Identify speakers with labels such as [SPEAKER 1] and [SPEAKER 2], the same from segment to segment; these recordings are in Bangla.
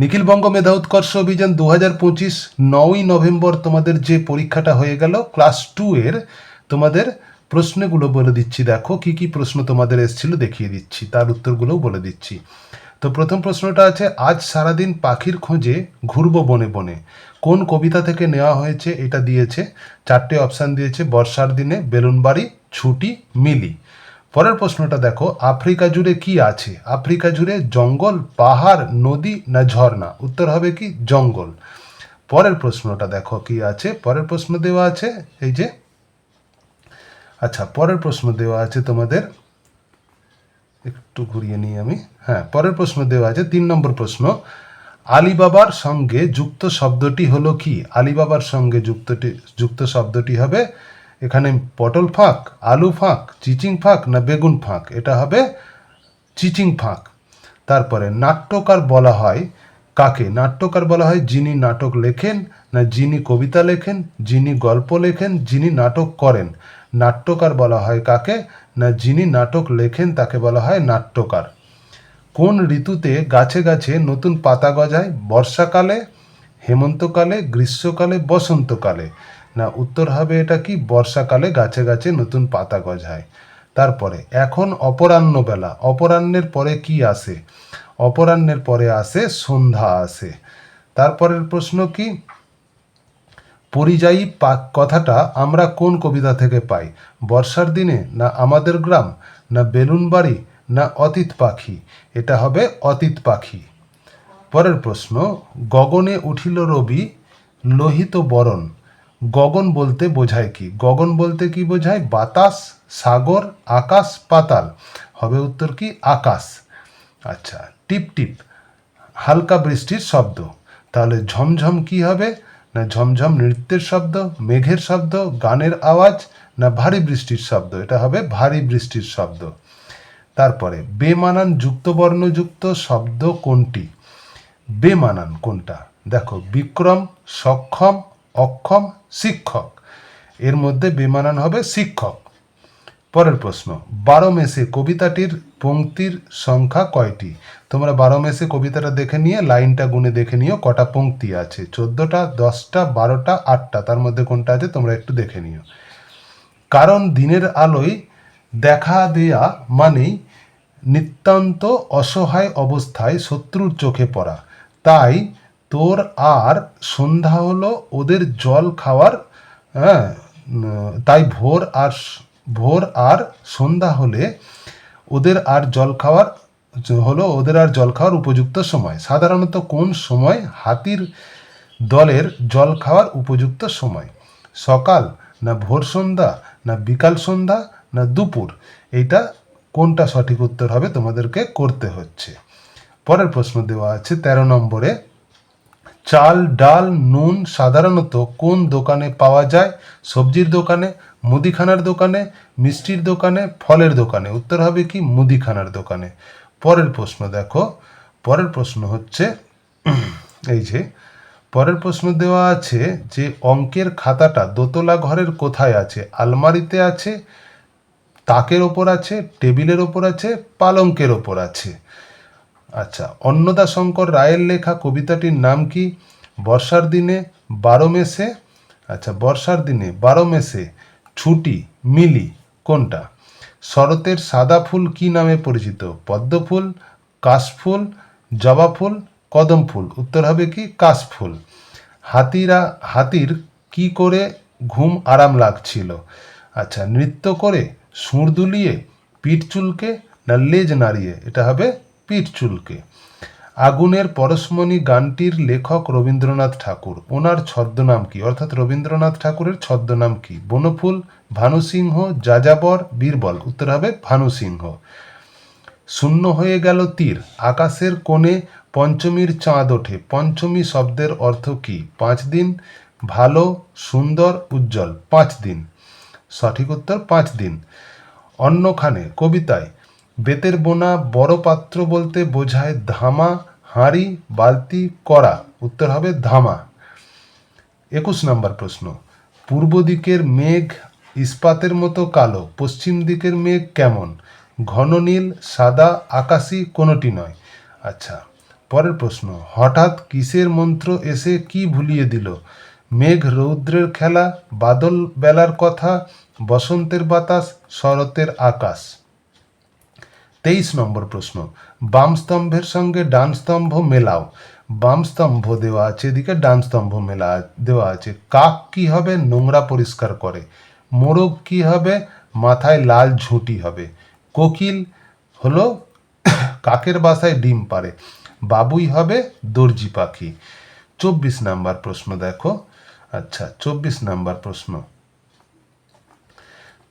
[SPEAKER 1] নিখিলবঙ্গ মেধা উৎকর্ষ অভিযান দু হাজার পঁচিশ নয়ই নভেম্বর তোমাদের যে পরীক্ষাটা হয়ে গেল, ক্লাস টু এর তোমাদের প্রশ্নগুলো বলে দিচ্ছি। দেখো কি কি প্রশ্ন তোমাদের এসেছিল, দেখিয়ে দিচ্ছি। তার উত্তরগুলোও বলে দিচ্ছি। তো প্রথম প্রশ্নটা আছে, আজ সারাদিন পাখির খোঁজে ঘুরবো বনে বনে। কোন কবিতা থেকে নেওয়া হয়েছে, এটা দিয়েছে, চারটে অপশান দিয়েছে, বর্ষার দিনে, বেলুনবাড়ি, ছুটি, মিলি। পরের প্রশ্নটা দেখো, আফ্রিকা জুড়ে কি আছে? আফ্রিকা জুড়ে জঙ্গল, পাহাড়, নদী না ঝর্ণা? উত্তর হবে কি, জঙ্গল। পরের প্রশ্নটা দেখো কি আছে? পরের প্রশ্ন দেওয়া আছে, এই যে আচ্ছা পরের প্রশ্ন দেওয়া আছে তোমাদের, একটু ঘুরিয়ে নিই আমি। হ্যাঁ পরের প্রশ্ন দেওয়া আছে, তিন নম্বর প্রশ্ন। আলিবাবার সঙ্গে যুক্ত শব্দটি হলো কি? আলিবাবার সঙ্গে যুক্তটি, যুক্ত শব্দটি হবে এখানে পটল ফাঁক, আলু ফাঁক, চিচিং ফাঁক না বেগুন ফাঁক? এটা হবে চিচিং ফাঁক। তারপরে নাট্যকার বলা হয় কাকে? নাট্যকার বলা হয় যিনি নাটক লেখেন না যিনি কবিতা লেখেন, যিনি গল্প লেখেন, যিনি নাটক করেন। নাট্যকার বলা হয় কাকে? না যিনি নাটক লেখেন তাকে বলা হয় নাট্যকার। কোন ঋতুতে গাছে গাছে নতুন পাতা গজায়? বর্ষাকালে, হেমন্তকালে, গ্রীষ্মকালে, বসন্তকালে? না, উত্তর হবে এটা কি? বর্ষাকালে গাছে গাছে নতুন পাতা গজায়। তারপরে, এখন অপরাহ্ন বেলা। অপরাহ্নের পরে কি আসে? অপরাহ্নের পরে আসে সন্ধ্যা আসে। তারপরের প্রশ্ন কি? পরিযায়ী পাক কথাটা আমরা কোন কবিতা থেকে পাই? বর্ষার দিনে না আমাদের গ্রাম? না বেলুন বাড়ি? না অতীত পাখি? এটা হবে অতীত পাখি। পরের প্রশ্ন, গগনে উঠিল রবি, লোহিত বরণ। গগন বলতে বোঝায় কি? গগন বলতে কি বোঝায়? বাতাস, সাগর, আকাশ, পাতাল। হবে উত্তর কি? আকাশ। আচ্ছা টিপ টিপ, হালকা বৃষ্টির শব্দ। তাহলে ঝমঝম কি হবে? না ঝমঝম নৃত্যের শব্দ, মেঘের শব্দ, গানের আওয়াজ, না ভারী বৃষ্টির শব্দ? এটা হবে ভারী বৃষ্টির শব্দ। তারপরে, বেমানান যুক্তবর্ণযুক্ত শব্দ কোনটি? বেমানান কোনটা? দেখো, বিক্রম, সক্ষম অক্ষম শিক্ষক। এর মধ্যে বেমানান হবে শিক্ষক। পরের প্রশ্ন, বারো মেসে কবিতাটির পঙ্ক্তির সংখ্যা কয়টি? তোমরা বারো মেসে কবিতাটা দেখে নিয়ে, লাইনটা গুনে দেখে নিও, কটা পঙ্ক্তি আছে। চোদ্দোটা, দশটা, বারোটা, আটটা, তার মধ্যে কোনটা আছে তোমরা একটু দেখে নিও। কারণ দিনের আলোয় দেখা দেয়া মানেই নিতান্ত অসহায় অবস্থায় শত্রুর চোখে পড়া। তাই তোর আর সন্ধ্যা হলো ওদের জল খাওয়ার হ্যাঁ তাই ভোর আর ভোর আর সন্ধ্যা হলে ওদের আর জল খাওয়ার, হলো ওদের আর জল খাওয়ার উপযুক্ত সময়। সাধারণত কোন সময়? হাতির দলের জল খাওয়ার উপযুক্ত সময়। সকাল না ভোর সন্ধ্যা না বিকাল সন্ধ্যা না দুপুর। এইটা কোনটা সঠিক উত্তর হবে তোমাদেরকে করতে হচ্ছে। পরের প্রশ্ন দেওয়া আছে তেরো নম্বরে। চাল, ডাল, নুন সাধারণত কোন দোকানে পাওয়া যায়? সবজির দোকানে, মুদিখানার দোকানে, মিষ্টির দোকানে, ফলের দোকানে? উত্তর হবে কি? মুদিখানার দোকানে। পরের প্রশ্ন দেখো। পরের প্রশ্ন হচ্ছে, এই যে, পরের প্রশ্ন দেওয়া আছে যে অঙ্কের খাতাটা দোতলা ঘরের কোথায় আছে? আলমারিতে আছে, তাকের ওপর আছে, টেবিলের ওপর আছে, পালঙ্কের ওপর আছে। আচ্ছা অন্নদা শঙ্কর রায়ের লেখা কবিতাটির নাম কি? বর্ষার দিনে বারো মেসে আচ্ছা বর্ষার দিনে বারো মেসে ছুটি, মিলি, কোনটা? শরতের সাদা ফুল কি নামে পরিচিত? পদ্ম ফুল কাশফুল জবা ফুল, কদম ফুল, উত্তর হবে কি? কাশফুল হাতিরা, হাতির কি করে ঘুম আরাম লাগছিল? আচ্ছা নৃত্য করে সুর দুলিয়ে, পিঠ চুলকে, না লেজ নাড়িয়ে, এটা হবে পিঠ চুলকে। আগুনের পরশমণি গানটির লেখক রবীন্দ্রনাথ ঠাকুর। ওনার ছদ্মনাম কি? অর্থাৎ রবীন্দ্রনাথ ঠাকুরের ছদ্মনাম কি? বনফুল, ভানুসিংহ, যাযাবর, বীরবল। উত্তর হবে ভানুসিংহ। শূন্য হয়ে গেল তীর। আকাশের কোণে পঞ্চমীর চাঁদ ওঠে। পঞ্চমী শব্দের অর্থ কি? পাঁচ দিন, ভালো, সুন্দর, উজ্জ্বল। পাঁচ দিন। সঠিক উত্তর, পাঁচ দিন। অন্যখানে, কবিতায় বেতের বোনা, বড় পাত্র বলতে বোঝায় ধামা, হাঁড়ি, বালতি, কড়া। উত্তর হবে ধামা। একুশ নম্বর প্রশ্ন। পূর্ব দিকের মেঘ ইস্পাতের মতো কালো, পশ্চিম দিকের মেঘ কেমন? ঘন নীল, সাদা, আকাশি কোনোটি নয়। আচ্ছা পরের প্রশ্ন। হঠাৎ কিসের মন্ত্র এসে কি ভুলিয়ে দিল? মেঘ রৌদ্রের খেলা, বাদল বেলার কথা, বসন্তের বাতাস, শরতের আকাশ। তেইশ নম্বর প্রশ্ন, বাম স্তম্ভের সঙ্গে ডান স্তম্ভ মেলাও। বাম স্তম্ভ দেওয়া আছে, এদিকে ডান স্তম্ভ মেলা দেওয়া আছে। কাক কি হবে? নোংরা পরিষ্কার করে। মোরগ কি হবে? মাথায় লাল ঝুঁটি হবে। কোকিল হলো কাকের বাসায় ডিম পারে বাবুই হবে দর্জি পাখি। চব্বিশ নাম্বার প্রশ্ন দেখো। আচ্ছা চব্বিশ নাম্বার প্রশ্ন।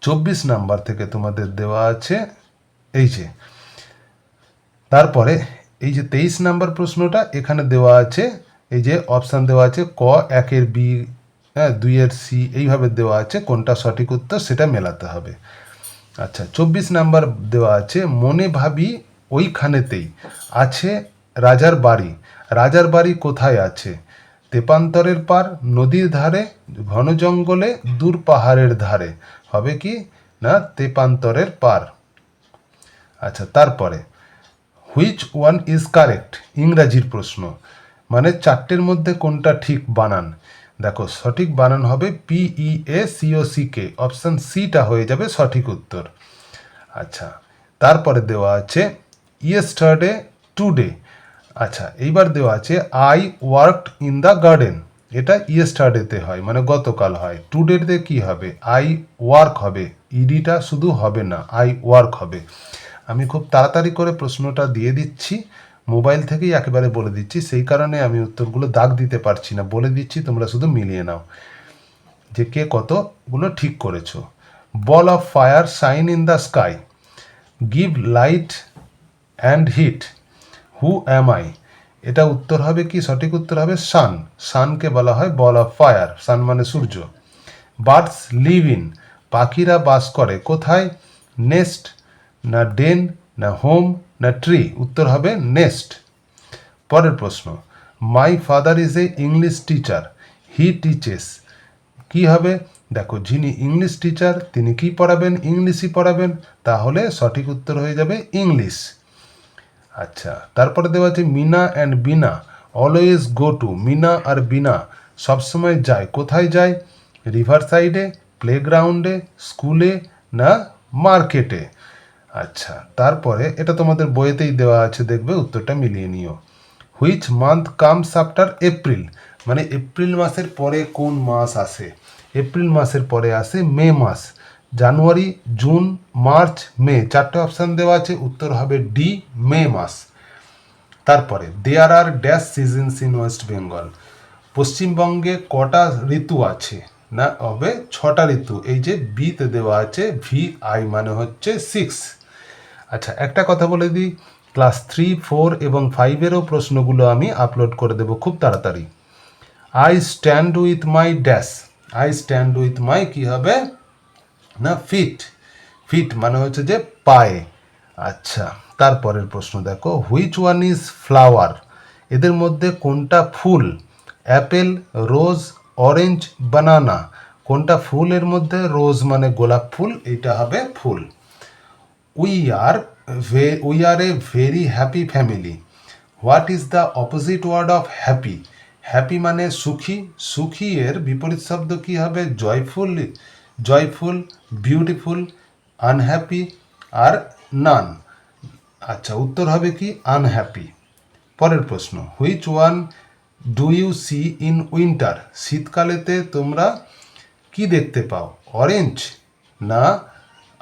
[SPEAKER 1] চব্বিশ নাম্বার থেকে তোমাদের দেওয়া আছে এই যে, তারপরে এই যে তেইশ নাম্বার প্রশ্নটা এখানে দেওয়া আছে, এই যে অপশান দেওয়া আছে, ক, একের বি হ্যাঁ দুইয়ের সি, এইভাবে দেওয়া আছে, কোনটা সঠিক উত্তর সেটা মেলাতে হবে। আচ্ছা চব্বিশ নাম্বার দেওয়া আছে, মনে ভাবি ওইখানেতেই আছে রাজার বাড়ি। রাজার বাড়ি কোথায় আছে? তেপান্তরের পার, নদীর ধারে, ঘন জঙ্গলে, দূর পাহাড়ের ধারে। হবে কি? না, তেপান্তরের পার। আচ্ছা তারপরে হুইচ ওয়ান ইজ কারেক্ট ইংরাজির প্রশ্ন। মানে চারটের মধ্যে কোনটা ঠিক বানান। দেখো, সঠিক বানান হবে P E A C O C K option সিটা হয়ে যাবে সঠিক উত্তর। আচ্ছা তারপরে দেওয়া আছে ইয়েস্টারডে টুডে আচ্ছা এইবার দেওয়া আছে I worked in the garden এটা ইয়েস্টারডেতে হয় মানে গতকাল হয়। টুডেতে কি হবে? আই ওয়ার্ক হবে। ইডিটা শুধু হবে না আই ওয়ার্ক হবে। আমি খুব তাড়াতাড়ি করে প্রশ্নটা দিয়ে দিচ্ছি। মোবাইল থেকেই একেবারে বলে দিচ্ছি। সেই কারণে আমি উত্তরগুলো দাগ দিতে পারছি না। বলে দিচ্ছি, তোমরা শুধু মিলিয়ে নাও। যে কে কতগুলো ঠিক করেছ। Ball of fire shine in the sky give light and heat who am I এটা উত্তর হবে কি? সঠিক উত্তর হবে সান সানকে বলা হয় বল অফ ফায়ার সান মানে সূর্য। বার্ডস লিভ ইন পাখিরা বাস করে। কোথায়? নেস্ট না ডেন না হোম না ট্রি উত্তর হবে নেস্ট পরের প্রশ্ন my father is a English teacher he teaches কি হবে? দেখো, যিনি ইংলিশ টিচার তিনি কি পড়াবেন? ইংলিশই পড়াবেন। তাহলে সঠিক উত্তর হয়ে যাবে ইংলিশ আচ্ছা তারপরে দেওয়া আছে Mina and Bina always go to Mina আর বিনা সবসময় যায়। কোথায় যায়? রিভার সাইডে প্লেগ্রাউন্ডে স্কুলে না মার্কেটে আচ্ছা তারপরে এটা তোমাদের বইয়েতেই দেওয়া আছে, দেখবে উত্তরটা মিলিয়ে নিও। Which month comes after April মানে এপ্রিল মাসের পরে কোন মাস আসে? এপ্রিল মাসের পরে আসে মে মাস। জানুয়ারি জুন মার্চ মে চারটে অপশান দেওয়া আছে, উত্তর হবে ডি মে মাস। তারপরে there are dash seasons in West Bengal পশ্চিমবঙ্গে কটা ঋতু আছে? না, হবে ছটা ঋতু। এই যে বিতে দেওয়া আছে ভি আই মানে হচ্ছে সিক্স আচ্ছা একটা কথা বলে দিই। ক্লাস থ্রি, ফোর এবং ফাইভেরও প্রশ্নগুলো আমি আপলোড করে দেবো খুব তাড়াতাড়ি। I stand with my dash I stand with my কী হবে? না ফিট ফিট মানে হচ্ছে যে পায়ে। আচ্ছা তারপরের প্রশ্ন দেখো। হুইচ ওয়ান ইজ ফ্লাওয়ার এদের মধ্যে কোনটা ফুল? অ্যাপেল রোজ অরেঞ্জ বানানা কোনটা ফুলের মধ্যে রোজ মানে গোলাপ ফুল? এটা হবে ফুল। We are we are a very happy family what is the opposite word of happy happy মানে সুখী। সুখী এর বিপরীত শব্দ কি হবে? জয়ফুল জয়ফুল বিউটিফুল আনহ্যাপি আর নান আচ্ছা উত্তর হবে কি? আনহ্যাপি পরের প্রশ্ন which one do you see in winter শীতকালেতে তোমরা কি দেখতে পাও? অরেঞ্জ না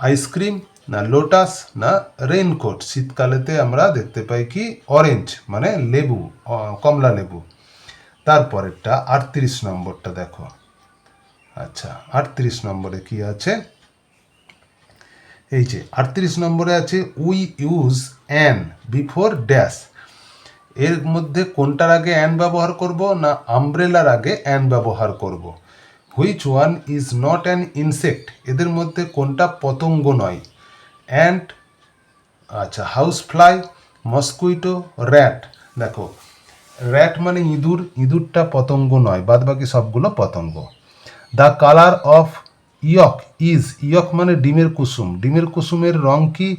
[SPEAKER 1] আইসক্রিম না লোটাস না রেইনকোট শীতকালেতে আমরা দেখতে পাই কি? অরেঞ্জ মানে লেবু কমলা লেবু। তারপরেরটা আটত্রিশ নম্বরটা দেখো। আচ্ছা আটত্রিশ নম্বরে কি আছে? এই যে, আটত্রিশ নম্বরে আছে we use an before dash এর মধ্যে কোনটার আগে অ্যান ব্যবহার করব না আমব্রেলার আগে অ্যান ব্যবহার করব? Which one is not an insect এদের মধ্যে কোনটা পতঙ্গ নয়? অ্যান্ট আচ্ছা হাউস ফ্লাই মস্কুইটো র্যাট দেখো র্যাট মানে ইঁদুর, ইঁদুরটা পতঙ্গ নয় বাদ বাকি সবগুলো পতঙ্গ। The colour of yolk is yolk মানে ডিমের কুসুম। ডিমের কুসুমের রং কি?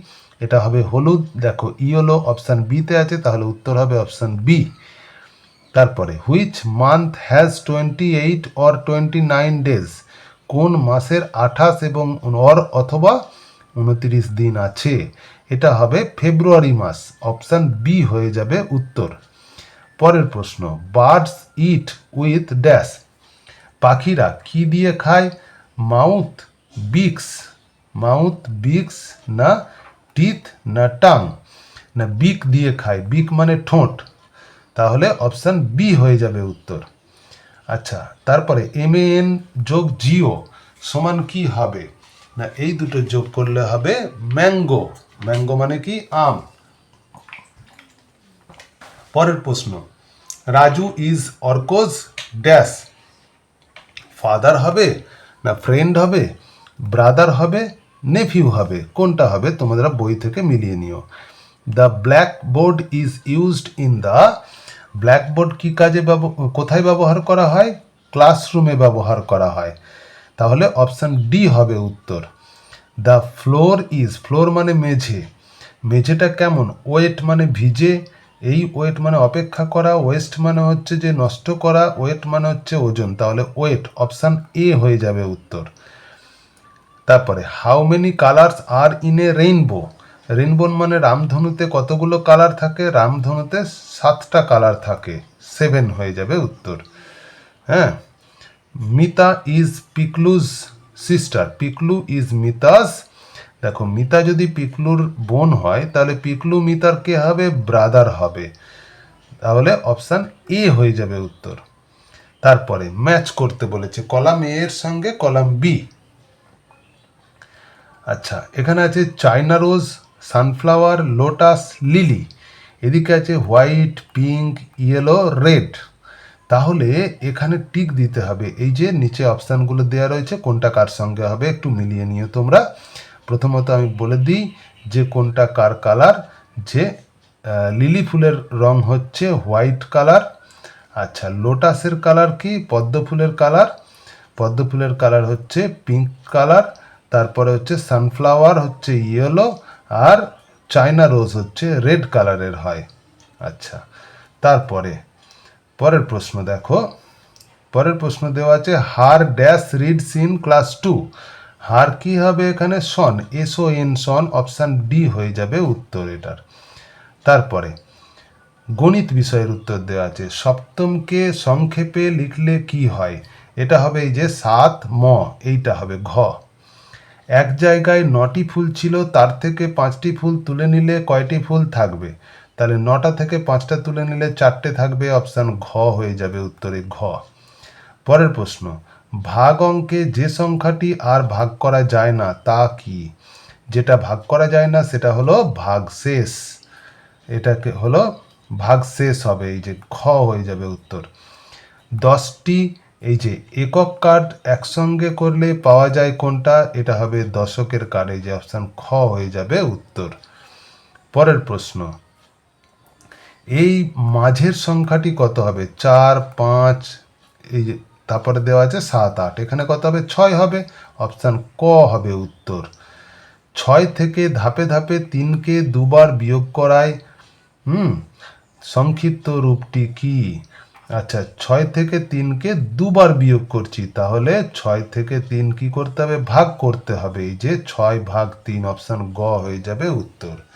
[SPEAKER 1] এটা হবে হলুদ। দেখো ইয়েলো অপশান বিতে আছে, তাহলে উত্তর হবে অপশান বি তারপরে which month has twenty eight or twenty nine days কোন মাসের আঠাশ এবং অর অথবা উনত্রিশ দিন আছে। এটা হবে ফেব্রুয়ারি মাস। অপশান বি হয়ে যাবে উত্তর। পরের প্রশ্ন, বার্ডস ইট উইথ ড্যাশ। পাখিরা কি দিয়ে খায়? মাউথ বিক্স। মাউথ বিক্স না টিথ না টাং? না বিক দিয়ে খায়? বিক মানে ঠোঁট। তাহলে অপশান বি হয়ে যাবে উত্তর। আচ্ছা তারপরে এম এন যোগ জিও সমান কি হবে? না, এই দুটো যোগ করলে হবে ম্যাঙ্গো। ম্যাঙ্গো মানে কি? আম। পরের প্রশ্ন, Raju is Arko's dash. Father হবে না ফ্রেন্ড হবে? ব্রাদার হবে, নেফিউ হবে? কোনটা হবে তোমরা বই থেকে মিলিয়ে নিও। The black board is used in the, blackboard কী কাজে কোথায় ব্যবহার করা হয়? ক্লাসরুমে ব্যবহার করা হয়। তাহলে অপশান ডি হবে উত্তর। দ্য ফ্লোর ইজ ফ্লোর মানে মেঝে। মেঝেটা কেমন? ওয়েট মানে ভিজে। এই ওয়েট মানে অপেক্ষা করা। ওয়েস্ট মানে হচ্ছে যে নষ্ট করা। ওয়েট মানে হচ্ছে ওজন। তাহলে ওয়েট অপশান এ হয়ে যাবে উত্তর। তারপরে how many colours are in a rainbow rainbow মানে রামধনুতে কতগুলো কালার থাকে? রামধনুতে সাতটা কালার থাকে। সেভেন হয়ে যাবে উত্তর। হ্যাঁ? Mita is Piklu's sister. Piklu is Mita's. দেখো, মিতা যদি পিকলুর বোন হয়, তাহলে পিকলু মিতার কে হবে? ব্রাদার হবে। তাহলে অপশান এ হয়ে যাবে উত্তর। তারপরে ম্যাচ করতে বলেছে, কলাম এ এর সঙ্গে কলাম বি। আচ্ছা এখানে আছে China rose, sunflower, lotus lily. এদিকে আছে হোয়াইট, পিঙ্ক, ইয়েলো, রেড। তাহলে এখানে টিক দিতে হবে। এই যে নিচে অপশানগুলো দেওয়া রয়েছে, কোনটা কার সঙ্গে হবে একটু মিলিয়ে নিও তোমরা। প্রথমত আমি বলে দিই যে কোনটা কার কালার যে লিলি ফুলের রং হচ্ছে হোয়াইট কালার আচ্ছা লোটাসের কালার কি, পদ্ম ফুলের কালার পদ্ম ফুলের কালার হচ্ছে পিঙ্ক কালার তারপরে হচ্ছে সানফ্লাওয়ার হচ্ছে ইয়েলো আর চায়না রোজ হচ্ছে রেড কালারের হয়। আচ্ছা তারপরে পরের প্রশ্ন দেখো। পরের প্রশ্ন দেওয়া আছে, her dash reads in class two. Her কি হবে এখানে? Son. S O N son, option D হয়ে যাবে উত্তর এটার। তারপরে, গণিত বিষয়ের উত্তর দেওয়া আছে, সপ্তমকে সংক্ষেপে লিখলে কি হয়? এটা হবে এই যে সাত, ম, এইটা হবে ঘ। এক জায়গায় নটি ফুল ছিল, তার থেকে পাঁচটি ফুল তুলে নিলে কয়টি ফুল থাকবে? তাহলে নটা থেকে পাঁচটা তুলে নিলে চারটে থাকবে অপশান ঘ হয়ে যাবে উত্তরে ঘ। পরের প্রশ্ন, ভাগ অঙ্কে যে সংখ্যাটি আর ভাগ করা যায় না তা কি? যেটা ভাগ করা যায় না সেটা হলো ভাগশেষ এটাকে হলো ভাগশেষ হবে, এই যে খ হয়ে যাবে উত্তর। দশটি, এই যে একক কার্ড একসঙ্গে করলে পাওয়া যায় কোনটা? এটা হবে দশকের কার্ড, এই যে অপশান খ হয়ে যাবে উত্তর। পরের প্রশ্ন এই মাঝের সংখ্যাটি কত হবে? চার, পাঁচ, এই যে তারপরে দেওয়া আছে সাত, আট। এখানে কত হবে? ছয় হবে। অপশান ক হবে উত্তর। ছয় থেকে ধাপে ধাপে তিনকে দুবার বিয়োগ করায়, হুম? সংক্ষিপ্ত রূপটি কি? আচ্ছা ছয় থেকে তিনকে দুবার বিয়োগ করছি। তাহলে ছয় থেকে তিন কি করতে হবে? ভাগ করতে হবে। এই যে ছয় ভাগ তিন, অপশান গ হয়ে যাবে উত্তর।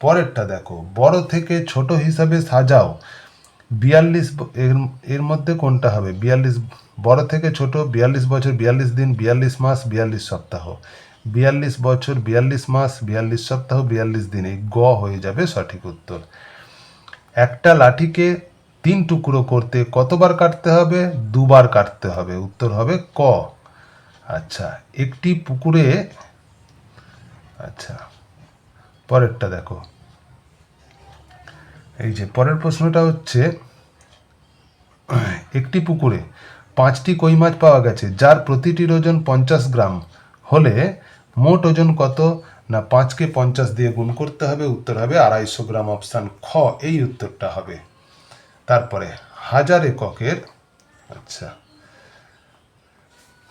[SPEAKER 1] পরেরটা দেখো, বড় থেকে ছোট হিসাবে সাজাও। বিয়াল্লিশ এর এর মধ্যে কোনটা হবে? বিয়াল্লিশ, বড় থেকে ছোট, বিয়াল্লিশ বছর, বিয়াল্লিশ দিন, বিয়াল্লিশ মাস, বিয়াল্লিশ সপ্তাহ। বিয়াল্লিশ বছর, বিয়াল্লিশ মাস, বিয়াল্লিশ সপ্তাহ, বিয়াল্লিশ দিন, এই গ হয়ে যাবে সঠিক উত্তর। একটা লাঠিকে তিন টুকরো করতে কতবার কাটতে হবে? দুবার কাটতে হবে। উত্তর হবে ক। আচ্ছা একটি পুকুরে আচ্ছা পরেরটা দেখো। এই যে পরের প্রশ্নটা হচ্ছে, একটি পুকুরে পাঁচটি কই মাছ পাওয়া গেছে, যার প্রতিটির ওজন পঞ্চাশ গ্রাম। হলে মোট ওজন কত? না পাঁচকে পঞ্চাশ দিয়ে গুণ করতে হবে, উত্তর হবে আড়াইশো গ্রাম অপশান খ। এই উত্তরটা হবে। তারপরে হাজার এককের আচ্ছা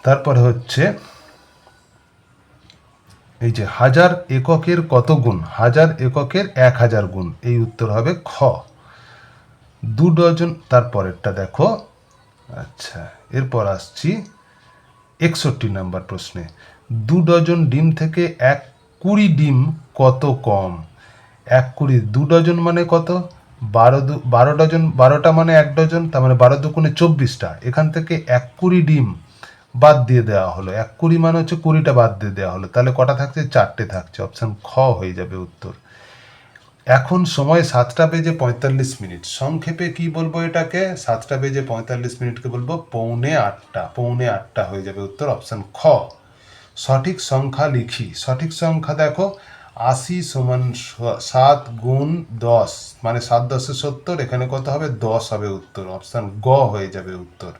[SPEAKER 1] তারপরে হচ্ছে এই যে হাজার এককের কত গুণ? হাজার এককের এক হাজার গুণ। এই উত্তর হবে খ। দু ডজন তারপরেরটা দেখো। আচ্ছা এরপর আসছি একষট্টি নাম্বার প্রশ্নে। দু ডজন ডিম থেকে এক কুড়ি ডিম কত কম? এক কুড়ি, দু ডজন মানে কত? বারো দু, বারো ডজন, বারোটা মানে এক ডজন, তার মানে বারো দুগুণে চব্বিশটা। এখান থেকে এক কুড়ি ডিম বাদ দিয়ে দেওয়া হলো। এক কুড়ি মানে হচ্ছে কুড়িটা বাদ দিয়ে দেওয়া হলো। তাহলে কটা থাকছে? চারটে থাকছে। অপশান খ হয়ে যাবে উত্তর। এখন সময় সাতটা বেজে পঁয়তাল্লিশ মিনিট। সংক্ষেপে কি বলব এটাকে? সাতটা বেজে পঁয়তাল্লিশ মিনিটকে বলব পৌনে আটটা। পৌনে আটটা হয়ে যাবে উত্তর। অপশান খ। সঠিক সংখ্যা লিখি। সঠিক সংখ্যা দেখো। আশি সমান সাত গুণ দশ। মানে সাত দশে সত্তর। এখানে কত হবে? দশ হবে উত্তর। অপশান গ হয়ে যাবে উত্তর।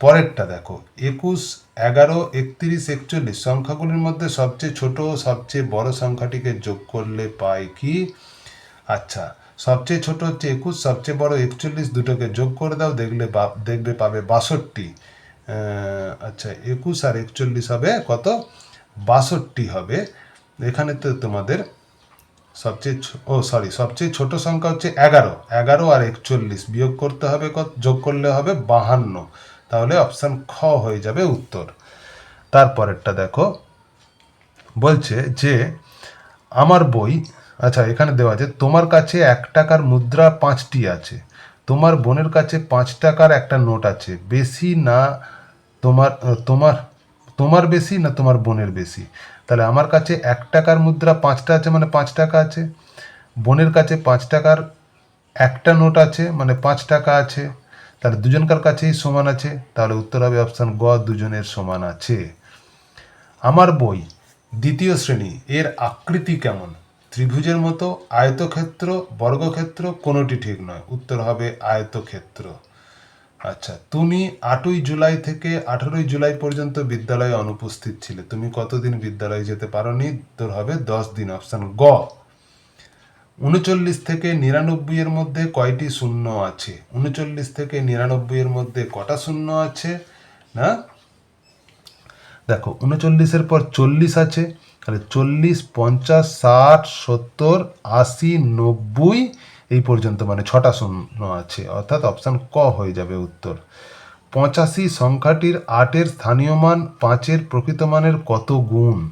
[SPEAKER 1] পরেরটা দেখো, একুশ, এগারো, একত্রিশ, একচল্লিশ, সংখ্যাগুলির মধ্যে সবচেয়ে ছোট সবচেয়ে বড় সংখ্যাটিকে যোগ করলে পাই কি? আচ্ছা সবচেয়ে ছোট হচ্ছে একুশ, সবচেয়ে বড় একচল্লিশ, দুটোকে যোগ করে দাও, দেখলে দেখবে পাবে বাষট্টি। আচ্ছা একুশ আর একচল্লিশ হবে কত? বাষট্টি হবে। এখানে তো তোমাদের সবচেয়ে ও সরি সবচেয়ে ছোট সংখ্যা হচ্ছে এগারো। এগারো আর একচল্লিশ বিয়োগ করতে হবে যোগ করলে হবে বাহান্ন। তাহলে অপশান খ হয়ে যাবে উত্তর। তারপরেরটা দেখো। বলছে যে, আমার বই আচ্ছা এখানে দেওয়া আছে, তোমার কাছে এক টাকার মুদ্রা পাঁচটি আছে। তোমার বোনের কাছে পাঁচ টাকার একটা নোট আছে। বেশি না তোমার তোমার তোমার বেশি না তোমার বোনের বেশি। তাহলে আমার কাছে এক টাকার মুদ্রা পাঁচটা আছে মানে পাঁচ টাকা আছে। বোনের কাছে পাঁচ টাকার একটা নোট আছে মানে পাঁচ টাকা আছে। তাহলে দুজনকার কাছেই সমান আছে? তাহলে উত্তর হবে অপশান গ, দুজনের সমান আছে। আমার বই, দ্বিতীয় শ্রেণি, এর আকৃতি কেমন? ত্রিভুজের মতো আয়তক্ষেত্র, বর্গক্ষেত্র, কোনোটি ঠিক নয়। উত্তর হবে আয়তক্ষেত্র। আচ্ছা তুমি আটই জুলাই থেকে আঠারোই জুলাই পর্যন্ত বিদ্যালয়ে অনুপস্থিত ছিলে। তুমি কতদিন বিদ্যালয়ে যেতে পারোনি? তোর হবে দশ দিন অপশান গ। উনচল্লিশ থেকে নিরানব্বই এর মধ্যে কয়টি শূন্য আছে? উনচল্লিশ থেকে নিরানব্বই এর মধ্যে কটা শূন্য আছে? না? দেখো উনচল্লিশের পর চল্লিশ আছে, তাহলে চল্লিশ, পঞ্চাশ, ষাট, সত্তর, আশি, নব্বই, এই পর্যন্ত মানে ছটা শূন্য আছে। অর্থাৎ অপশান ক হয়ে যাবে উত্তর। পঁচাশি সংখ্যাটির আটের স্থানীয় মান, পাঁচের প্রকৃত মানের কত গুণ?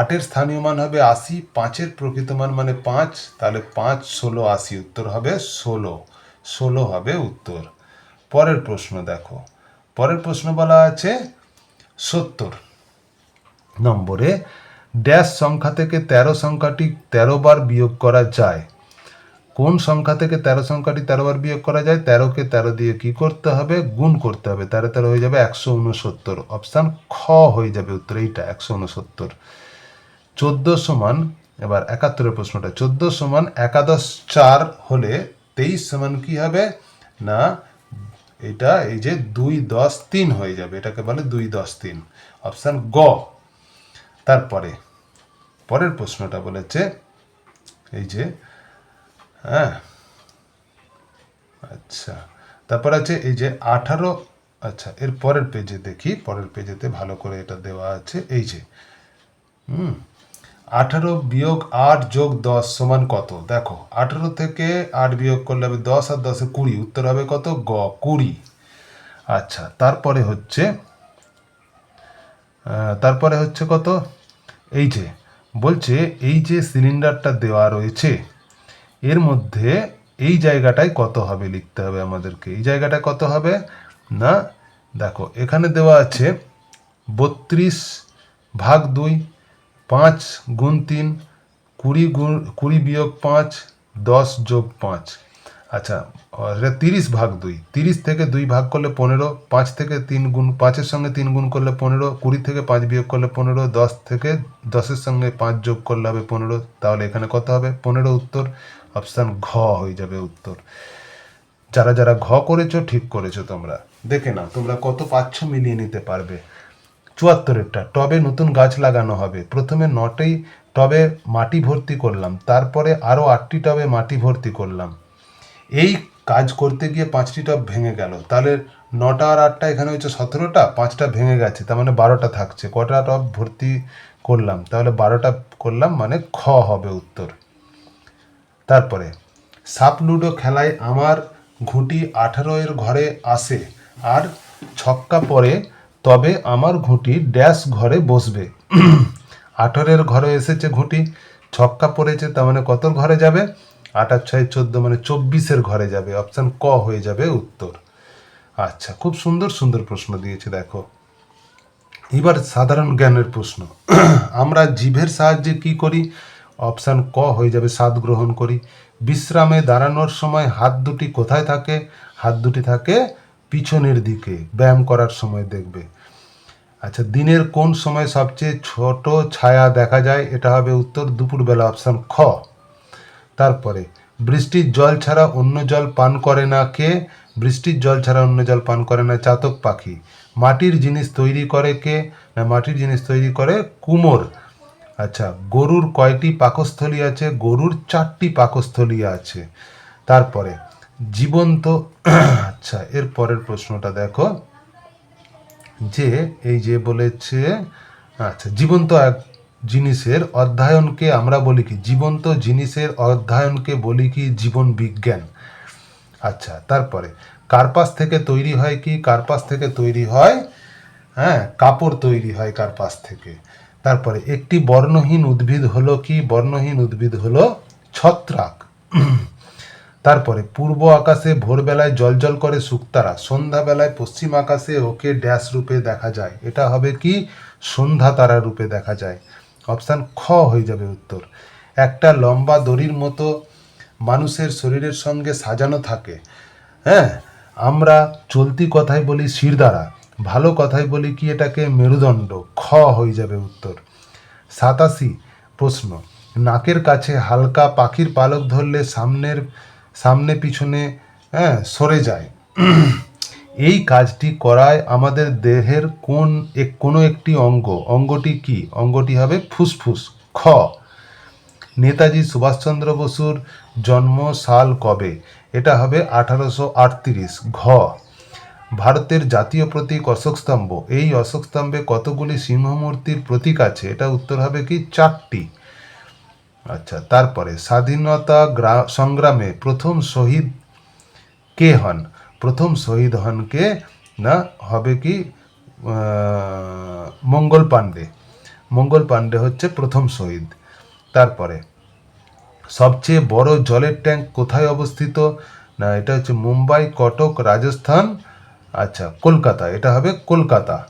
[SPEAKER 1] আটের স্থানীয় মান হবে আশি, পাঁচের প্রকৃত মান মানে পাঁচ, তাহলে পাঁচ, ষোলো, আশি উত্তর হবে ষোলো ষোলো হবে উত্তর। পরের প্রশ্ন দেখো। পরের প্রশ্ন বলা আছে সত্তর নম্বরে, ড্যাশ সংখ্যা থেকে তেরো সংখ্যাটি তেরো বার বিয়োগ করা যায়। কোন সংখ্যা থেকে তেরো সংখ্যাটি তেরো বার বিয়োগ করা যায়? তেরোকে তেরো দিয়ে কি করতে হবে? গুণ করতে হবে। তেরো তেরো হয়ে যাবে একশো উনসত্তর। অপশান খ হয়ে যাবে উত্তর এইটা, একশো উনসত্তর। চোদ্দ সমান, এবার একাত্তরের প্রশ্নটা, চোদ্দ সমান একাদশ চার হলে তেইশ সমান কি হবে? না, এটা এই যে দুই দশ তিন হয়ে যাবে, এটাকে বলে দুই দশ তিন। অপশান গ। তারপরে, পরের প্রশ্নটা বলেছে, এই যে হ্যাঁ আচ্ছা তারপর আছে এই যে আঠারো আচ্ছা এর পরের পেজে দেখি, পরের পেজেতে ভালো করে এটা দেওয়া আছে, এই যে, হুম আঠারো বিয়োগ আট যোগ দশ সমান কত? দেখো, আঠারো থেকে আট বিয়োগ করলে হবে দশ আর দশে কুড়ি, উত্তর হবে কত? গ, কুড়ি। আচ্ছা তারপরে হচ্ছে তারপরে হচ্ছে কত? এই যে, বলছে এই যে সিলিন্ডারটা দেওয়া রয়েছে, এর মধ্যে এই জায়গাটায় কত হবে লিখতে হবে আমাদেরকে। এই জায়গাটায় কত হবে? না, দেখো, এখানে দেওয়া আছে বত্রিশ ভাগ দুই পাঁচ গুণ তিন, কুড়ি গুণ, কুড়ি বিয়োগ পাঁচ, দশ যোগ পাঁচ। আচ্ছা এটা তিরিশ ভাগ দুই। তিরিশ থেকে দুই ভাগ করলে পনেরো, পাঁচ থেকে তিন গুণ, পাঁচের সঙ্গে তিন গুণ করলে পনেরো, কুড়ি থেকে পাঁচ বিয়োগ করলে পনেরো, দশ থেকে দশের সঙ্গে পাঁচ যোগ করলে হবে পনেরো। তাহলে এখানে কত হবে? পনেরো উত্তর, অপশান ঘ হয়ে যাবে উত্তর। যারা যারা ঘ করেছ, ঠিক করেছ তোমরা। দেখে নাও, তোমরা কত পাচ্ছ মিলিয়ে নিতে পারবে। চুয়াত্তরেরটা। টবে নতুন গাছ লাগানো হবে। প্রথমে নটেই টবে মাটি ভর্তি করলাম। তারপরে আরও আটটি টবে মাটি ভর্তি করলাম। এই কাজ করতে গিয়ে পাঁচটি টব ভেঙে গেল। তাহলে নটা আর আটটা এখানে হচ্ছে সতেরোটা? পাঁচটা ভেঙে গেছে। তার মানে বারোটা থাকছে। কটা টব ভর্তি করলাম? তাহলে বারোটা করলাম মানে খ হবে উত্তর। তারপরে, সাপ লুডো খেলায় আমার ঘুঁটি আঠারো এর ঘরে আসে। আর ছক্কা পরে তবে আমার ঘুঁটি ড্যাশ ঘরে বসবে। আঠারোর ঘরে এসেছে ঘুঁটি, ছক্কা পড়েছে, তার মানে কত ঘরে যাবে? আটার ছয়, চোদ্দ মানে চব্বিশের ঘরে যাবে। অপশান ক হয়ে যাবে উত্তর। আচ্ছা খুব সুন্দর সুন্দর প্রশ্ন দিয়েছে, দেখো। এবার সাধারণ জ্ঞানের প্রশ্ন। আমরা জিভের সাহায্যে কি করি? অপশান ক হয়ে যাবে স্বাদ গ্রহণ করি। বিশ্রামে দাঁড়ানোর সময় হাত দুটি কোথায় থাকে? হাত দুটি থাকে পিছনের দিকে। ব্যায়াম করার সময় দেখবে। আচ্ছা দিনের কোন সময় সবচেয়ে ছোট ছায়া দেখা যায়? এটা হবে উত্তর, দুপুরবেলা অপশান খ। তারপরে, বৃষ্টির জল ছাড়া অন্য জল পান করে না কে? বৃষ্টির জল ছাড়া অন্য জল পান করে না চাতক পাখি। মাটির জিনিস তৈরি করে কে? না, মাটির জিনিস তৈরি করে কুমোর। আচ্ছা গরুর কয়টি পাকস্থলী আছে? গরুর চারটি পাকস্থলী আছে। তারপরে, জীবন্ত আচ্ছা এর পরের প্রশ্নটা দেখো। যে এই যে বলেছে আচ্ছা জীবন্ত এক জিনিসের অধ্যয়নকে আমরা বলি কি? জীবন্ত জিনিসের অধ্যয়নকে বলি কি? জীবন বিজ্ঞান। আচ্ছা তারপরে, কার্পাস থেকে তৈরি হয় কি? কার্পাস থেকে তৈরি হয় হ্যাঁ কাপড় তৈরি হয় কার্পাস থেকে। তারপরে, একটি বর্ণহীন উদ্ভিদ হলো কি? বর্ণহীন উদ্ভিদ হলো ছত্রাক। তারপরে পূর্ব আকাশে ভোরবেলায় জলজল করে শুকতারা, সন্ধ্যাবেলায় পশ্চিম আকাশে ওকে ড্যাশ রূপে দেখা যায়। এটা হবে কি? সন্ধ্যা তারা রূপে দেখা যায়। অপশান খ হয়ে যাবে উত্তর। একটা লম্বা দড়ির মতো মানুষের শরীরের সঙ্গে সাজানো থাকে। হ্যাঁ আমরা চলতি কথায় বলি শিরদাঁড়া, ভালো কথায় বলি কি এটাকে? মেরুদণ্ড। খ হয়ে যাবে উত্তর। সাতাশি প্রশ্ন, নাকের কাছে হালকা পাখির পালক ধরলে সামনের সামনে পিছনে হ্যাঁ সরে যায়। এই কাজটি করায় আমাদের দেহের কোন এক, কোনো একটি অঙ্গ, অঙ্গটি কি? অঙ্গটি হবে ফুসফুস, খ। নেতাজি সুভাষচন্দ্র বসুর জন্ম সাল কবে? এটা হবে আঠারোশো আটত্রিশ, ঘ। ভারতের জাতীয় প্রতীক অশোক স্তম্ভ। এই অশোক স্তম্ভে কতগুলি সিংহমূর্তির প্রতীক আছে? এটা উত্তর হবে কি? চারটি। আচ্ছা তারপরে, স্বাধীনতা গ্রা- সংগ্রামে প্রথম শহীদ কে হন? প্রথম শহীদ হন কে? না, হবে কি মঙ্গল পাণ্ডে। মঙ্গল পাণ্ডে হচ্ছে প্রথম শহীদ। তারপরে, সবচেয়ে বড় জলের ট্যাঙ্ক কোথায় অবস্থিত? না, এটা হচ্ছে মুম্বাই, কটক, রাজস্থান আচ্ছা কলকাতা, এটা হবে কলকাতা।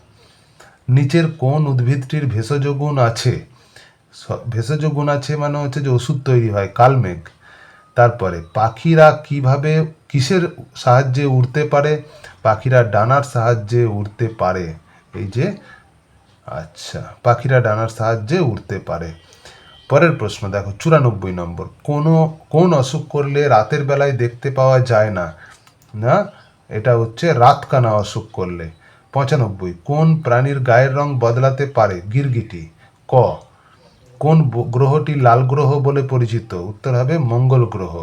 [SPEAKER 1] নিচের কোন উদ্ভিদটির ভেষজ গুণ আছে? ভেষজ গুণ আছে মানে হচ্ছে যে ওষুধ তৈরি হয়, কালমেঘ। তারপরে, পাখিরা কীভাবে, কিসের সাহায্যে উড়তে পারে? পাখিরা ডানার সাহায্যে উড়তে পারে। এই যে আচ্ছা পাখিরা ডানার সাহায্যে উড়তে পারে। পরের প্রশ্ন দেখো, চুরানব্বই নম্বর। কোনো, কোন অসুখ করলে রাতের বেলায় দেখতে পাওয়া যায় না? না, এটা হচ্ছে রাতকানা অসুখ করলে। পঁচানব্বই, কোন প্রাণীর গায়ের রং বদলাতে পারে? গিরগিটি। ক কোন গ্রহটি লাল গ্রহ বলে পরিচিত? উত্তর হবে মঙ্গল গ্রহ।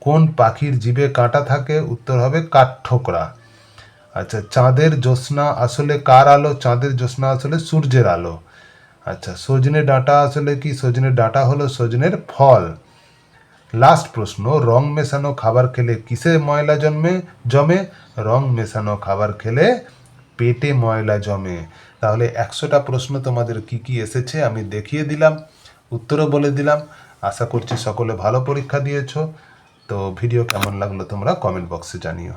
[SPEAKER 1] কোন পাখির জিভে কাঁটা থাকে? উত্তর হবে কাঠঠোকরা আচ্ছা চাঁদের জ্যোৎস্না আসলে কার আলো? চাঁদের জ্যোৎস্না আসলে সূর্যের আলো। আচ্ছা সজনে ডাঁটা আসলে কি? সজনে ডাঁটা হলো সজনের ফল। লাস্ট প্রশ্ন, রং মেশানো খাবার খেলে কিসে ময়লা জন্মে? জমে। রং মেশানো খাবার খেলে পেটে ময়লা জমে। তাহলে একশোটা প্রশ্ন তোমাদের কি কি এসেছে আমি দেখিয়ে দিলাম, উত্তরও বলে দিলাম। আশা করছি সকলে ভালো পরীক্ষা দিয়েছ। তো ভিডিও কেমন লাগল তোমরা কমেন্ট বক্সে জানিও।